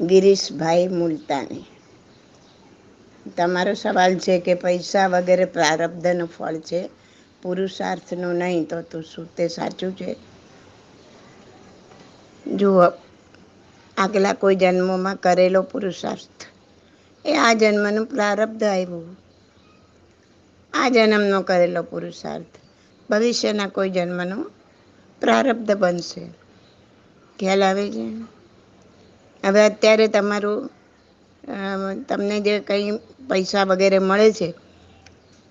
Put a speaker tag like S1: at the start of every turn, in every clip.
S1: ગિરીશભાઈ મુલતાની. તમારો સવાલ છે કે પૈસા વગેરે પ્રારબ્ધનું ફળ છે? પુરુષાર્થનું નહીં તો તું શું તે સાચું છે? જુઓ, આગલા કોઈ જન્મોમાં કરેલો પુરુષાર્થ. એ આ જન્મનું પ્રારબ્ધ આવ્યું. આ જન્મનો કરેલો પુરુષાર્થ ભવિષ્યના કોઈ જન્મનો પ્રારબ્ધ બનશે. ખ્યાલ આવે છે? હવે અત્યારે તમારું તમને જે કંઈ પૈસા વગેરે મળે છે,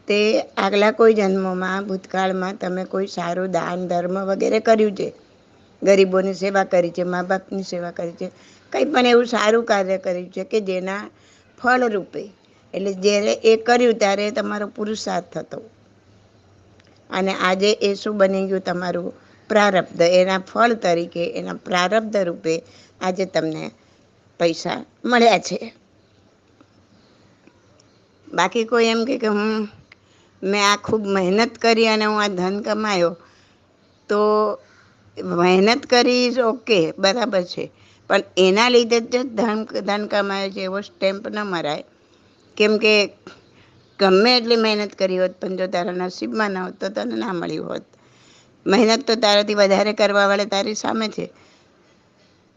S1: તે આગલા કોઈ જન્મોમાં, ભૂતકાળમાં તમે કોઈ સારું દાન, ધર્મ વગેરે કર્યું છે? ગરીબોની સેવા કરી છે મા બાપની સેવા કરી છે, કંઈ પણ એવું સારું કાર્ય કર્યું છે કે જેના ફળ રૂપે, એટલે જ્યારે એ કર્યું ત્યારે તમારો પુરુષાર્થ થતો. અને આજે એ શું બની ગયું તમારું પ્રારબ્ધ? એના ફળ તરીકે, એના પ્રારબ્ધ રૂપે આજે તમને પૈસા મળ્યા છે. બાકી કોઈ એમ કે હું મેં આ ખૂબ મહેનત કરી અને હું આ ધન કમાયો, તો મહેનત કરી ઓકે બરાબર છે. પણ એના લીધે જ ધન ધન કમાયો છે એવો સ્ટેમ્પ ન મરાય. કેમ કે ગમે એટલી મહેનત કરી હોત, પણ જો તારા નસીબમાં ન હોત, તો તને ના મળ્યું હોત. મહેનત તો તારાથી વધારે કરવાવાળા તારી સામે છે.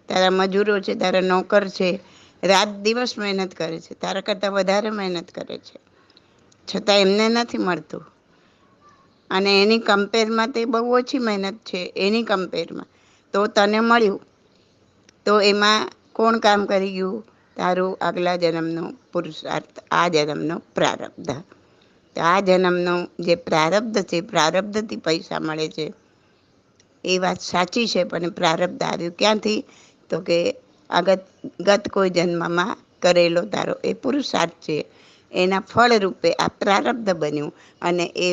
S1: તારા મજૂરો છે, તારા નોકર છે, રાત દિવસ મહેનત કરે છે, તારા કરતાં વધારે મહેનત કરે છે. છતાં એમને નથી મળતું. અને એની કમ્પેરમાં તે બહુ ઓછી મહેનત છે, એની કમ્પેરમાં તો તને મળ્યું. તો એમાં કોણ કામ કરી ગયું? તારું આગલા જન્મનો પુરુષાર્થ, આ જન્મનો પ્રારબ્ધ. તો આ જન્મનો જે પ્રારબ્ધ છે, પ્રારબ્ધથી પૈસા મળે છે. એ વાત સાચી છે, પણ પ્રારબ્ધ આવ્યું ક્યાંથી? તો કે આગત ગત કોઈ જન્મમાં કરેલો તારો, એ પુરુષાર્થ છે. એના ફળ રૂપે આ પ્રારબ્ધ બન્યું અને એ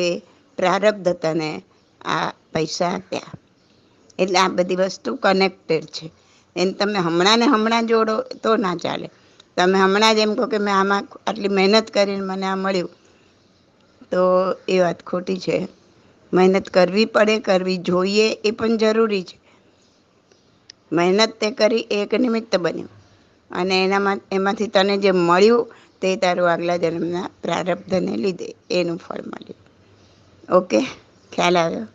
S1: પ્રારબ્ધ તને આ પૈસા આપ્યા. એટલે આ બધી વસ્તુ કનેક્ટેડ છે. એને તમે હમણાં ને હમણાં જોડો તો ના ચાલે. તમે હમણાં જ એમ કહો કે મેં આમાં આટલી મહેનત કરીને મને આ મળ્યું. તો એ વાત ખોટી છે. મહેનત કરવી પડે, કરવી જોઈએ એ પણ જરૂરી છે. મહેનત તે કરી, એક નિમિત્ત બન્યું. અને એનામાં, એમાંથી તને જે મળ્યું તે તારું આગલા જન્મના પ્રારબ્ધને લીધે એનું ફળ મળ્યું. ઓકે? ખ્યાલ આવ્યો?